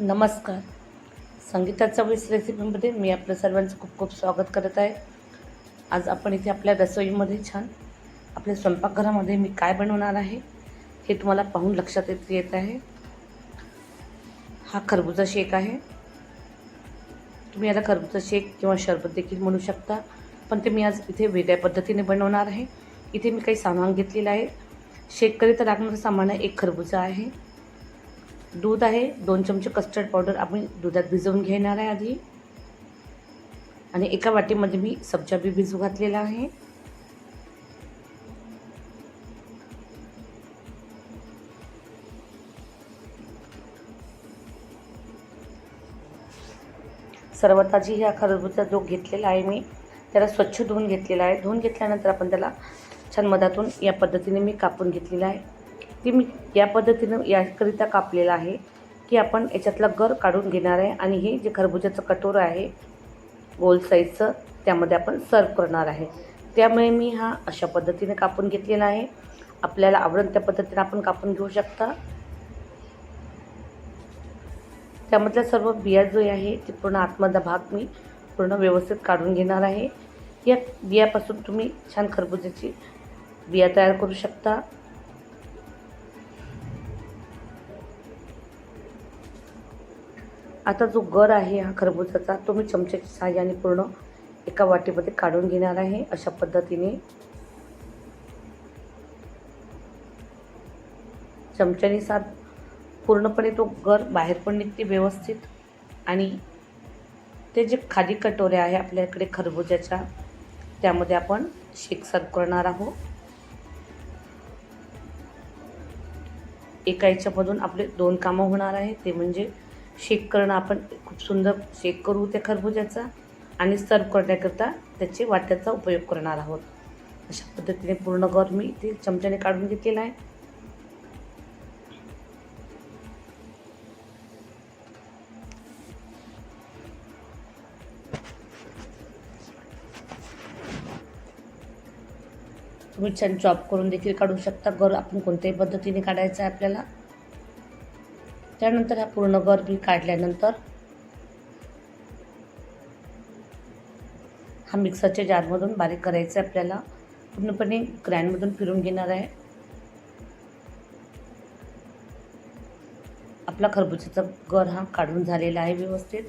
नमस्कार. संगीताचा वीस रेसिपीमध्ये मी आपल्या सर्वांचं खूप खूप स्वागत करत आहे. आज आपण इथे आपल्या रसोईमध्ये छान आपल्या स्वयंपाकघरामध्ये मी काय बनवणार आहे हे तुम्हाला पाहून लक्षात येत येत आहे. हा खरबूजा शेक आहे. तुम्ही याला खरबूजा शेक किंवा शरबत देखील म्हणू शकता पण ते मी आज इथे वेगळ्या पद्धतीने बनवणार आहे. इथे मी काही सामान घेतलेलं आहे. शेककरिता लागणारं सामान आहे एक खरबूजा आहे. दूध आहे दोन चमचे कस्टर्ड पावडर आपण दुधात भिजवून घेणार आहे आधी. आणि एका वाटीमध्ये मी सब्जा बी भिजू घातलेला आहे. सर्वताजी ह्या खरबूजा जो घेतलेला आहे मी त्याला स्वच्छ धुवून घेतलेला आहे. धुवून घेतल्यानंतर आपण त्याला छान मधातून या पद्धतीने मी कापून घेतलेला आहे. ती मी या पद्धतीनं याकरिता कापलेलं आहे की आपण याच्यातला गर काढून घेणार आहे आणि हे जे खरबुजाचं कटोरं आहे गोल साईजचं त्यामध्ये आपण सर्व करणार आहे. त्यामुळे मी हा अशा पद्धतीने कापून घेतलेला आहे. आपल्याला आवडेल त्या पद्धतीने आपण कापून घेऊ शकता. त्यामधल्या सर्व बिया जो आहे ते पूर्ण आतमधला भाग मी पूर्ण व्यवस्थित काढून घेणार आहे. या बियापासून तुम्ही छान खरबुजाची बिया तयार करू शकता. आता जो गर आहे हा खरबुजाचा तो मी चमच्याच्या सहाय्याने पूर्ण एका वाटीमध्ये काढून घेणार आहे. अशा पद्धतीने चमच्याने साथ पूर्णपणे तो गर बाहेर पण निघते व्यवस्थित. आणि ते जे खाली कटोरे आहे आपल्याकडे खरबुजाच्या त्यामध्ये आपण शेक सर्व करणार आहोत. एका याच्यामधून आपले दोन कामं होणार आहे ते म्हणजे शेक करणं आपण खूप सुंदर शेक करू त्या खरबुजाचा आणि सर्व करण्याकरता त्याचे वाट्याचा उपयोग करणार आहोत. अशा पद्धतीने पूर्ण गर मी ते चमच्याने काढून घेतलेला आहे. तुम्ही छान चॉप करून देखील काढू शकता. गर आपण कोणत्याही पद्धतीने काढायचं आहे आपल्याला. त्यानंतर हा पूर्ण गर बी काढल्यानंतर हा मिक्सरच्या जारमधून बारीक करायचा आहे आपल्याला. पूर्णपणे ग्रँडमधून फिरून घेणार आहे. आपला खरबुजाचा गर हा काढून झालेला आहे व्यवस्थित.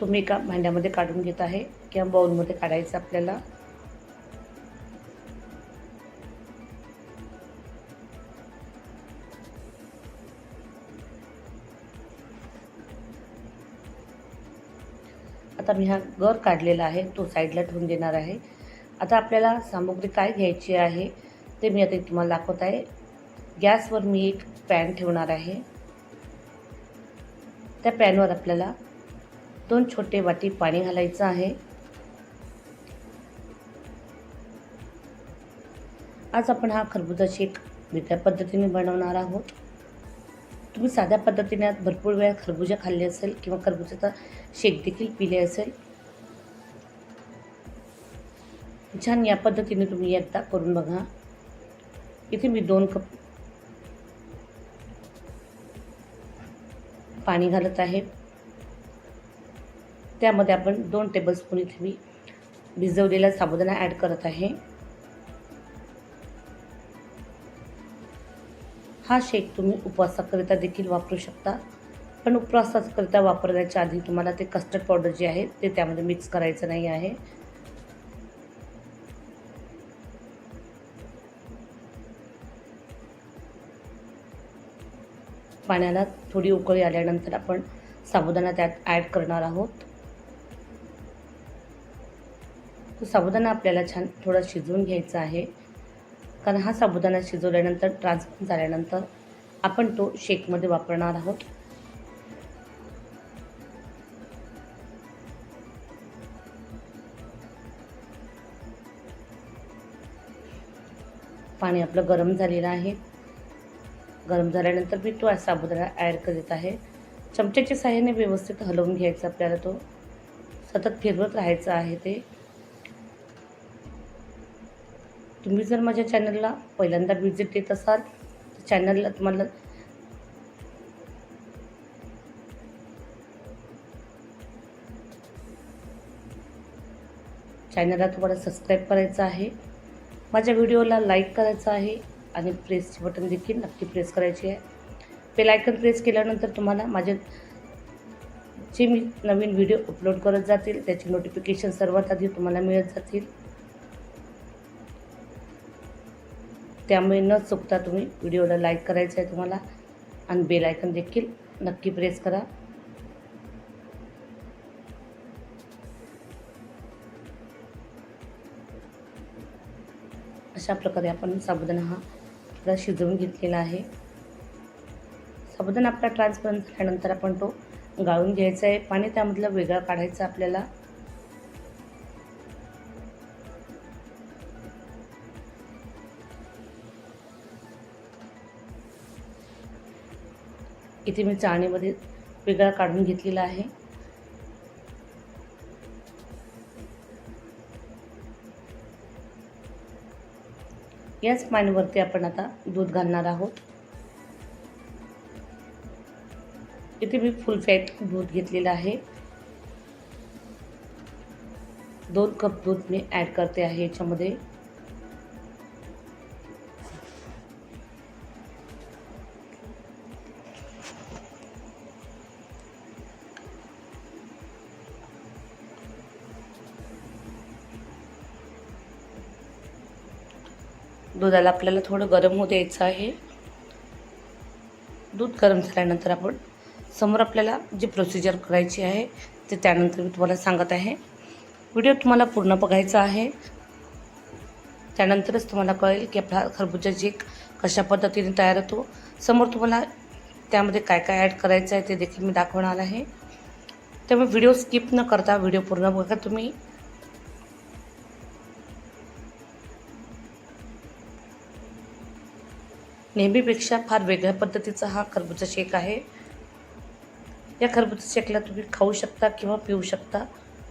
तुम्ही एका भांड्यामध्ये काढून घेत आहे किंवा बाउलमध्ये काढायचं आपल्याला. आता मी हा गर काढलेला आहे तो साईडला ठेवून देणार आहे. आता आपल्याला सामग्री काय घ्यायची आहे ते मी आता तुम्हाला दाखवत आहे. गॅसवर मी एक पॅन ठेवणार आहे. त्या पॅनवर आपल्याला दोन छोटे वाटी पाणी घालायचं आहे. आज आपण हा खरबुजा शेक वेगळ्या पद्धतीने बनवणार आहोत. तुम्ही साध्या पद्धतीने आज भरपूर वेळा खरबुजा खाल्ले असेल किंवा खरबुजाचा शेक देखील पिले असेल. छान या पद्धतीने तुम्ही एकदा करून बघा. इथे मी दोन कप पाणी घालत आहे. त्यामध्ये आपण दोन टेबलस्पून इथे मी भिजवलेला साबुदाणा ॲड करत आहे. हा शेक तुम्ही उपवासाकरिता देखील वापरू शकता. पण उपवासाकरिता वापरण्याच्या आधी तुम्हाला ते कस्टर्ड पावडर जे आहे ते त्यामध्ये मिक्स करायचं नाही आहे. पाण्याला थोडी उकळी आल्यानंतर आपण साबुदाणा त्यात ॲड करणार आहोत. तो साबुदाणा आपल्याला छान थोडा शिजवून घ्यायचा आहे. कारण हा साबुदाणा शिजवल्यानंतर ट्रान्सफर झाल्यानंतर आपण तो शेकमध्ये वापरणार आहोत. पाणी आपलं गरम झालेलं आहे. गरम झाल्यानंतर मी तो साबुदाणा ॲड करीत आहे. चमच्याच्या साह्याने व्यवस्थित हलवून घ्यायचा आपल्याला तो. सतत फिरवत राहायचं आहे ते. तुम्ही जर माझ्या चॅनलला पहिल्यांदा व्हिजिट देत असाल चॅनलला तुम्हाला चॅनलला तुम्हाला सबस्क्राईब करायचं आहे. माझ्या व्हिडिओला लाईक करायचं आहे आणि प्रेसचे बटन देखील नक्की प्रेस करायचे आहे. बेलायकन प्रेस केल्यानंतर तुम्हाला माझे जे मी नवीन व्हिडिओ अपलोड करत जातील त्याची नोटिफिकेशन सर्वात आधी तुम्हाला मिळत जातील. त्यामुळे न चुकता तुम्ही व्हिडिओला लाईक करायचं आहे तुम्हाला. आणि बेल आयकन देखील नक्की प्रेस करा. अशा प्रकारे आपण साबुदाणा हा थोडा शिजवून घेतलेला आहे. साबुदाणा आपला ट्रान्सपरंट झाल्यानंतर आपण तो गाळून घ्यायचा आहे. पाणी त्यामधलं वेगळं काढायचं आपल्याला. इथे मी चाळणीमध्ये वेगळा काढून घेतलेला आहे. याच पाण्यावरती आपण आता दूध घालणार आहोत. इथे मी फुल फॅट दूध घेतलेलं आहे. दोन कप दूध मी ॲड करते आहे याच्यामध्ये. दुधाला आपल्याला थोडं गरम होऊ द्यायचं आहे. दूध गरम झाल्यानंतर आपण समोर आपल्याला जी प्रोसिजर करायची आहे ते त्यानंतर मी तुम्हाला सांगत आहे. व्हिडिओ तुम्हाला पूर्ण बघायचा आहे. त्यानंतरच तुम्हाला कळेल की आपला खरबूजा जेक कशा पद्धतीने तयार होतो. समोर तुम्हाला त्यामध्ये काय काय ॲड करायचं आहे ते देखील मी दाखवणार आहे. त्यामुळे व्हिडिओ स्किप न करता व्हिडिओ पूर्ण बघा तुम्ही. नेहमीपेक्षा फार वेगळ्या पद्धतीचा हा खरबूजा शेक आहे. या खरबूजा शेकला तुम्ही खाऊ शकता किंवा पिऊ शकता.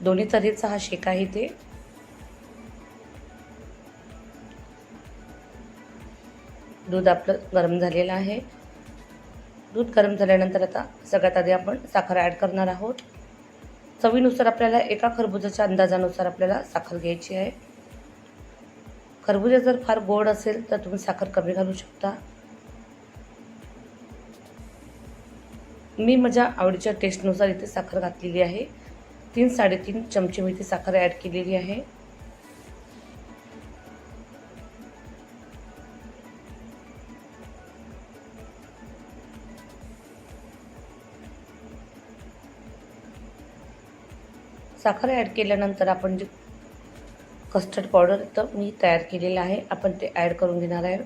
दोन्ही तऱ्हेचा हा शेक आहे ते. दूध आपलं गरम झालेलं आहे. दूध गरम झाल्यानंतर आता सगळ्यात आधी आपण साखर ॲड करणार आहोत. चवीनुसार आपल्याला एका खरबुजाच्या अंदाजानुसार आपल्याला साखर घ्यायची आहे. खरबुजा जर फार गोड असेल तर तुम्ही साखर कमी घालू शकता. मी माझ्या आवडीच्या टेस्टनुसार इथे साखर घातलेली आहे. तीन साडेतीन चमचे मी इथे साखर ॲड केलेली आहे. साखर ॲड केल्यानंतर आपण जे कस्टर्ड पावडर तर मी तयार केलेलं आहे. आपण ते ॲड करून घेणार आहे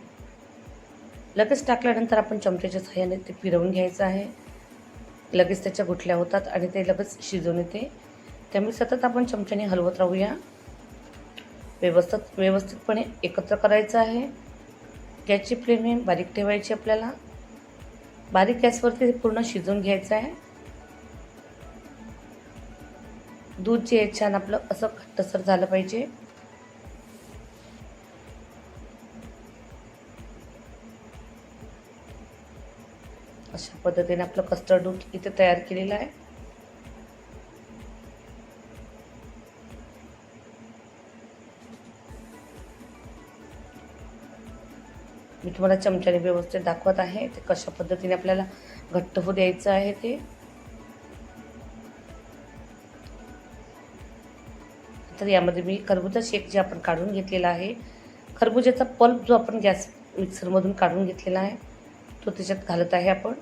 लगेच टाकल्यानंतर आपण चमच्याच्या सहाय्याने ते फिरवून घ्यायचं आहे. लगेच त्याच्या गुठल्या होतात आणि ते लगेच शिजून येते. त्यामुळे सतत आपण चमच्याने हलवत राहूया. व्यवस्थित व्यवस्थितपणे एकत्र करायचं आहे. गॅसची फ्लेम हे बारीक ठेवायची आपल्याला. बारीक गॅसवरती पूर्ण शिजवून घ्यायचं आहे. दूध जे आहे छान आपलं असं घट्टसर झालं पाहिजे. पद्धतीने आपलं कस्टर्ड दूध इथे तयार केलेलं आहे. मी तुम्हाला चमच्याने व्यवस्थित दाखवत आहे ते कशा पद्धतीने आपल्याला घट्ट होऊ द्यायचं आहे ते. तर यामध्ये मी खरबूजा शेक जे आपण काढून घेतलेला आहे खरबुजाचा पल्प जो आपण गॅस मिक्सरमधून काढून घेतलेला आहे तो त्याच्यात घालत आहे आपण.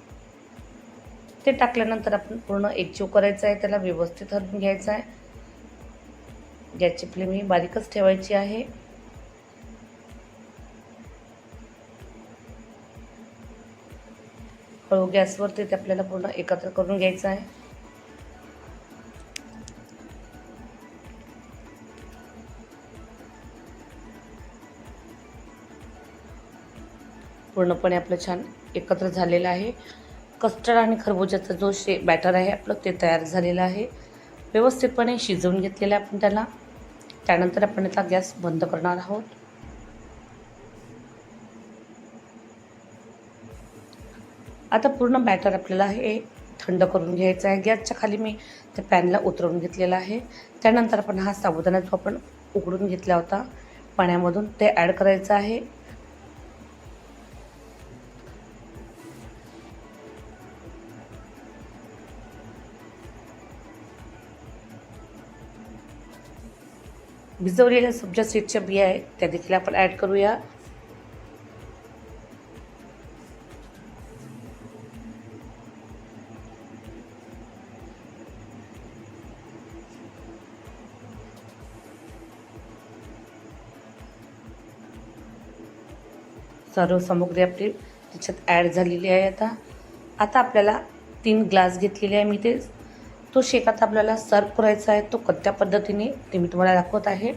ते टाकल्यानंतर आपण पूर्ण एकजीव करायचं आहे त्याला व्यवस्थित हलवून घ्यायचं आहे. गॅसची फ्लेम ही बारीकच ठेवायची आहे. हळू गॅसवरती ते आपल्याला पूर्ण एकत्र करून घ्यायचं आहे. पूर्णपणे आपलं छान एकत्र झालेलं आहे. कस्टर्ड आणि खरबुजाचा जो शे बॅटर आहे आपलं ते तयार झालेलं आहे. व्यवस्थितपणे शिजवून घेतलेलं आहे आपण त्याला. त्यानंतर आपण आता गॅस बंद करणार आहोत. आता पूर्ण बॅटर आपल्याला हे थंड करून घ्यायचं आहे. गॅसच्या खाली मी त्या पॅनला उतरवून घेतलेला आहे. त्यानंतर आपण हा साबुदाणा जो आपण उकडून घेतला होता पाण्यामधून ते ॲड करायचं आहे. भिजवलेल्या सब्जा सीडच्या बिया आहेत त्या देखील आपण ॲड करूया सर्व सामग्री आपली त्याच्यात ॲड झालेली आहे आता. आता आपल्याला तीन ग्लास घेतलेले आहे मी ते. तो शेक आता आपल्याला सर्व करायचा आहे तो कोणत्या पद्धतीने ते मी तुम्हाला दाखवत आहे?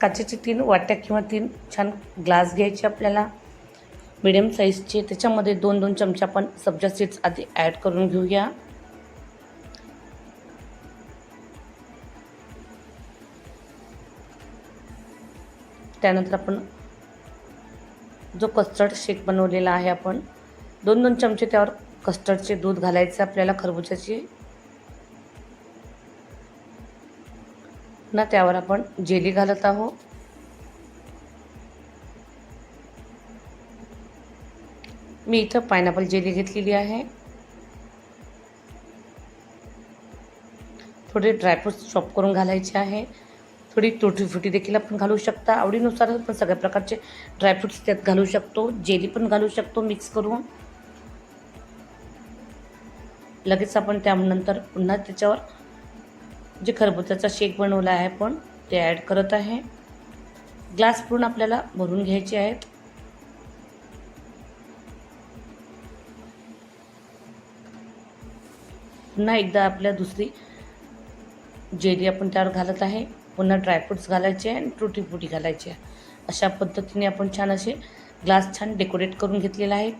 काचेचे तीन वाट्या किंवा तीन छान ग्लास घ्यायचे आपल्याला. मिडियम साईजचे त्याच्यामध्ये दोन दोन चमचे आपण सब्जा सीड्स आधी ॲड करून घेऊया. त्यानंतर आपण जो कस्टर्ड शेक बनवलेला आहे आपण दोन दोन चमचे त्यावर कस्टर्डचे दूध घालायचे आपल्याला खरबुजाची ना त्यावर आपण जेली घालत आहोत. मी इथं पायनॅपल जेली घेतलेली आहे. थोडे ड्रायफ्रूट्स चॉप करून घालायचे आहे. थोडी तुटी फुटी देखील आपण घालू शकता. आवडीनुसार आपण सगळ्या प्रकारचे ड्रायफ्रुट्स त्यात घालू शकतो. जेली पण घालू शकतो मिक्स करून. लगेच आपण त्यानंतर पुन्हा त्याच्यावर जे खरबुजाचा शेक बनवला आहे आपण ते ॲड करत आहे. ग्लास पूर्ण आपल्याला भरून घ्यायचे आहेत. पुन्हा एकदा आपल्या दुसरी जेली आपण त्यावर घालत आहे. पुन्हा ड्रायफ्रूट्स घालायचे आणि टुटी घालायचे. आहे अशा पद्धतीने आपण छान असे ग्लास छान डेकोरेट करून घेतलेला आहे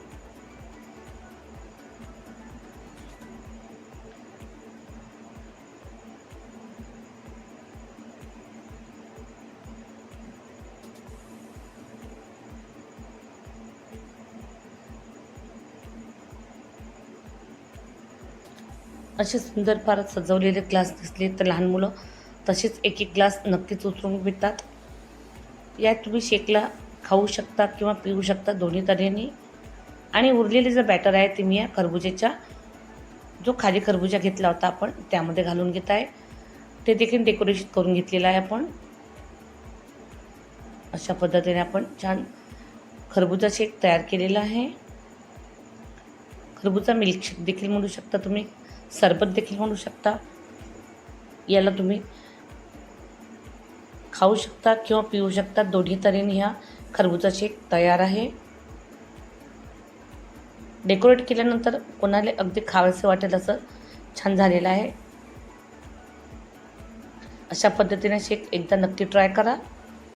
असे सुंदर फार सजवलेले ग्लास दिसले. तर लहान मुलं तसेच एक एक ग्लास नक्कीच उचलून भेटतात यात तुम्ही शेकला खाऊ शकता किंवा पिऊ शकता दोन्ही तऱ्हेने. आणि उरलेले जे बॅटर आहे ते मी या खरबुजेच्या जो खाली खरबुजा घेतला होता आपण त्यामध्ये घालून घेत आहे. ते देखील डेकोरेशन करून घेतलेलं आहे आपण. अशा पद्धतीने आपण छान खरबुजा शेक तयार केलेला आहे. खरबुजा मिल्कशेक देखील म्हणू शकता तुम्ही. सरबत देखील म्हणू शकता. याला तुम्ही खाऊ शकता किंवा पिऊ शकता. दोन्ही तऱ्हेने ह्या खरबुजा शेक तयार आहे. डेकोरेट केल्यानंतर कोणाला अगदी खावंसं वाटेल असं छान झालेलं आहे. अशा पद्धतीने शेक एकदा नक्की ट्राय करा.